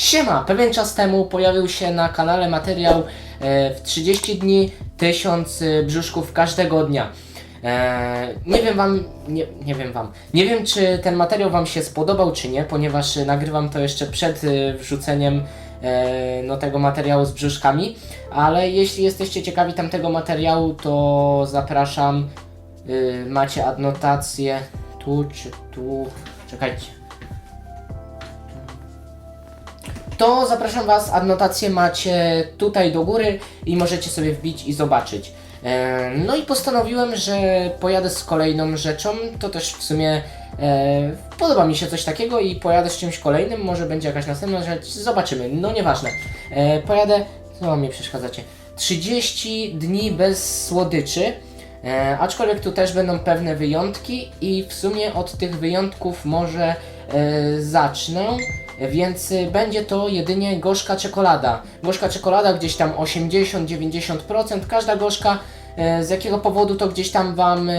Siema! Pewien czas temu pojawił się na kanale materiał e, w 30 dni 1000 e, brzuszków każdego dnia. E, nie wiem wam, nie, nie wiem wam, nie wiem czy ten materiał wam się spodobał czy nie, ponieważ e, nagrywam to jeszcze przed e, wrzuceniem e, no, tego materiału z brzuszkami, ale jeśli jesteście ciekawi tamtego materiału, to zapraszam, y, macie adnotację tu czy tu, czekajcie. To zapraszam Was, adnotacje macie tutaj do góry i możecie sobie wbić i zobaczyć. E, No i postanowiłem, że pojadę z kolejną rzeczą, to też w sumie e, podoba mi się coś takiego i pojadę z czymś kolejnym, może będzie jakaś następna rzecz, zobaczymy, no nieważne. E, Pojadę, co mi przeszkadzacie, 30 dni bez słodyczy, e, aczkolwiek tu też będą pewne wyjątki i w sumie od tych wyjątków może e, zacznę. Więc y, będzie to jedynie gorzka czekolada. Gorzka czekolada gdzieś tam 80-90%. Każda gorzka, e, z jakiego powodu to gdzieś tam Wam e,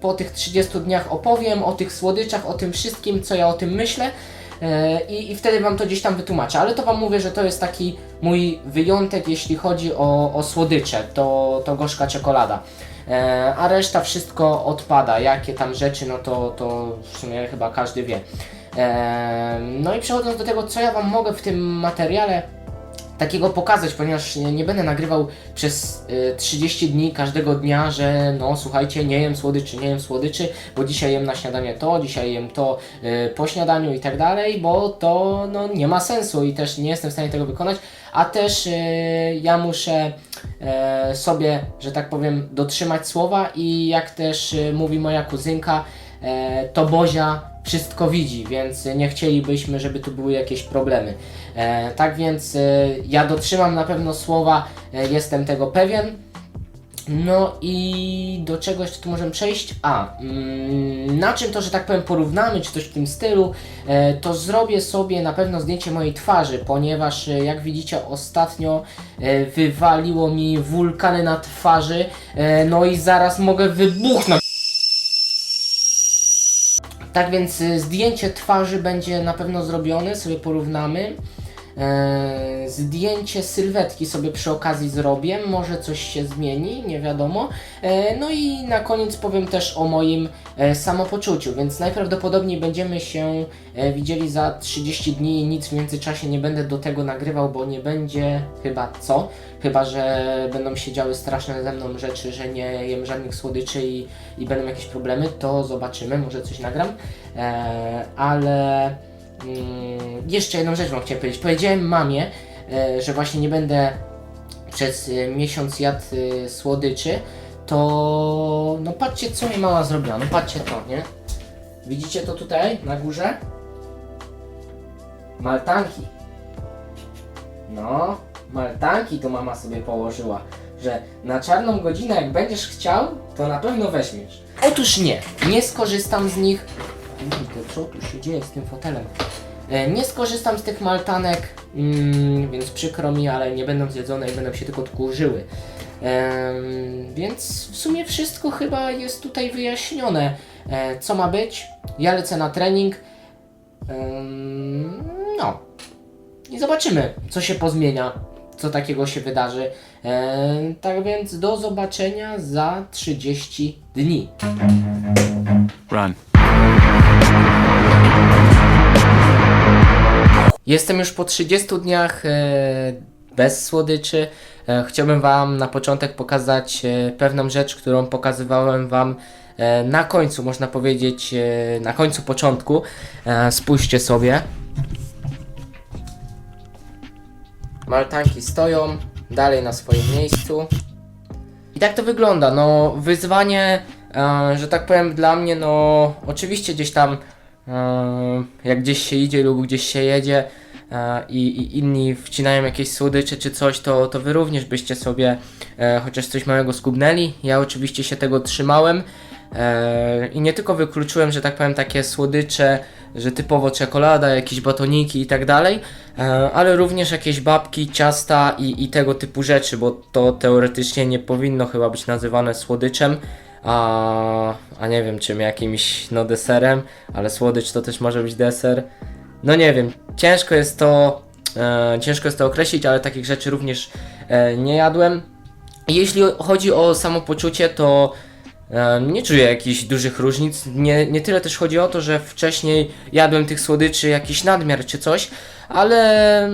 po tych 30 dniach opowiem, o tych słodyczach, o tym wszystkim, co ja o tym myślę. E, I, I wtedy Wam to gdzieś tam wytłumaczę, ale to Wam mówię, że to jest taki mój wyjątek, jeśli chodzi o, o słodycze, to, to gorzka czekolada. A reszta wszystko odpada, jakie tam rzeczy, no to, to w sumie chyba każdy wie. No i przechodząc do tego, co ja Wam mogę w tym materiale takiego pokazać, ponieważ nie, będę nagrywał przez y, 30 dni każdego dnia, że no słuchajcie, nie jem słodyczy, nie jem słodyczy, bo dzisiaj jem na śniadanie to, dzisiaj jem to y, po śniadaniu i tak dalej, bo to no, nie ma sensu i też nie jestem w stanie tego wykonać, a też y, ja muszę e, sobie, że tak powiem, dotrzymać słowa i jak też y, mówi moja kuzynka, to Bozia wszystko widzi, więc nie chcielibyśmy, żeby tu były jakieś problemy. E, tak więc e, ja dotrzymam na pewno słowa, e, jestem tego pewien. No i do czegoś tu możemy przejść. A, mm, na czym to, że tak powiem, porównamy, czy coś w tym stylu, e, to zrobię sobie na pewno zdjęcie mojej twarzy, ponieważ e, jak widzicie ostatnio e, wywaliło mi wulkany na twarzy, e, no i zaraz mogę wybuchnąć. Tak więc y, zdjęcie twarzy będzie na pewno zrobione, sobie porównamy. Eee, zdjęcie sylwetki sobie przy okazji zrobię, może coś się zmieni, nie wiadomo. Eee, no i na koniec powiem też o moim e, samopoczuciu, więc najprawdopodobniej będziemy się e, widzieli za 30 dni i nic w międzyczasie nie będę do tego nagrywał, bo nie będzie chyba co. Chyba, że będą się działy straszne ze mną rzeczy, że nie jem żadnych słodyczy i, i będą jakieś problemy, to zobaczymy, może coś nagram. Ale jeszcze jedną rzecz wam chciałem powiedzieć. Powiedziałem mamie, e, że właśnie nie będę przez e, miesiąc jadł e, słodyczy, to no patrzcie co mi mama zrobiła, no patrzcie to, nie? Widzicie to tutaj na górze? Maltanki. No, maltanki to mama sobie położyła, że na czarną godzinę jak będziesz chciał, to na pewno weźmiesz. Otóż nie, nie skorzystam z nich. Kurde, co tu się dzieje z tym fotelem? E, Nie skorzystam z tych maltanek, mm, więc przykro mi, ale nie będą zjedzone i będą się tylko odkurzyły. Więc w sumie wszystko chyba jest tutaj wyjaśnione. E, co ma być? Ja lecę na trening. No. I zobaczymy, co się pozmienia, co takiego się wydarzy. E, tak więc do zobaczenia za 30 dni. Run. Jestem już po 30 dniach e, bez słodyczy. E, chciałbym Wam na początek pokazać e, pewną rzecz, którą pokazywałem Wam na końcu, można powiedzieć, na końcu początku. Spójrzcie sobie. Maltanki stoją dalej na swoim miejscu. I tak to wygląda. No, wyzwanie, że tak powiem, dla mnie, no, oczywiście gdzieś tam, jak gdzieś się idzie lub gdzieś się jedzie i, i inni wcinają jakieś słodycze czy coś, to, to wy również byście sobie e, chociaż coś małego skubnęli. Ja oczywiście się tego trzymałem. E, I nie tylko wykluczyłem, że tak powiem, takie słodycze, że typowo czekolada, jakieś batoniki i tak dalej, e, ale również jakieś babki, ciasta i, i tego typu rzeczy, bo to teoretycznie nie powinno chyba być nazywane słodyczem, a, a nie wiem czym, jakimś no deserem, ale słodycz to też może być deser. No nie wiem, ciężko jest to E, ciężko jest to określić, ale takich rzeczy również e, nie jadłem. Jeśli chodzi o samopoczucie, to e, nie czuję jakichś dużych różnic. Nie, nie tyle też chodzi o to, że wcześniej jadłem tych słodyczy jakiś nadmiar czy coś, ale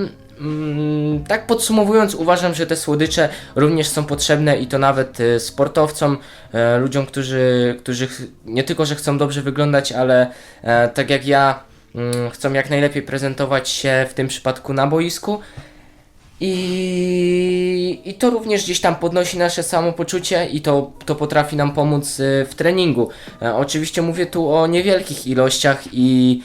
mm, tak podsumowując, uważam, że te słodycze również są potrzebne i to nawet e, sportowcom, e, ludziom, którzy, którzy ch- nie tylko, że chcą dobrze wyglądać, ale e, tak jak ja, chcą jak najlepiej prezentować się w tym przypadku na boisku. I, I to również gdzieś tam podnosi nasze samopoczucie i to, to potrafi nam pomóc y, w treningu. E, oczywiście mówię tu o niewielkich ilościach i,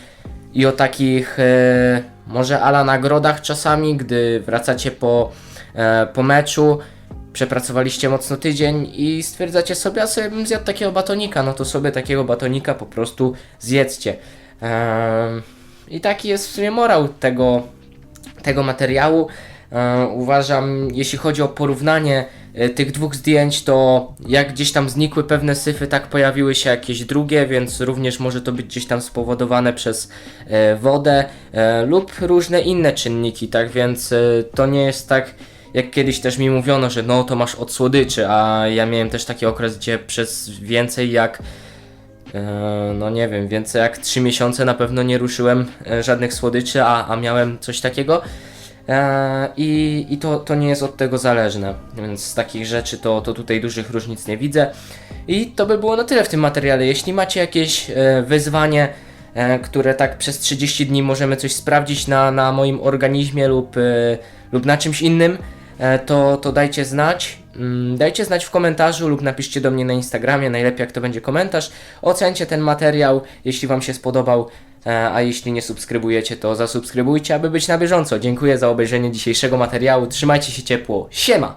i o takich e, może ala nagrodach czasami, gdy wracacie po, e, po meczu, przepracowaliście mocno tydzień i stwierdzacie sobie, a sobie bym zjadł takiego batonika, no to sobie takiego batonika po prostu zjedzcie. I taki jest w sumie morał tego, tego materiału. Uważam, jeśli chodzi o porównanie e, tych dwóch zdjęć, to jak gdzieś tam znikły pewne syfy, tak pojawiły się jakieś drugie, więc również może to być gdzieś tam spowodowane przez e, wodę e, lub różne inne czynniki, tak więc to nie jest tak. Jak kiedyś też mi mówiono, że no to masz od słodyczy, a ja miałem też taki okres, gdzie przez więcej jak no nie wiem, więcej jak 3 miesiące na pewno nie ruszyłem e, żadnych słodyczy, a, a miałem coś takiego. E, I i to, to nie jest od tego zależne, więc z takich rzeczy to, to tutaj dużych różnic nie widzę. I to by było na tyle w tym materiale. Jeśli macie jakieś e, wyzwanie, e, które tak przez 30 dni możemy coś sprawdzić na, na moim organizmie lub, e, lub na czymś innym, e, to, to dajcie znać. Mm, Dajcie znać w komentarzu lub napiszcie do mnie na Instagramie, najlepiej jak to będzie komentarz. Ocencie ten materiał, jeśli Wam się spodobał, e, a jeśli nie subskrybujecie, to zasubskrybujcie, aby być na bieżąco. Dziękuję za obejrzenie dzisiejszego materiału. Trzymajcie się ciepło. Siema!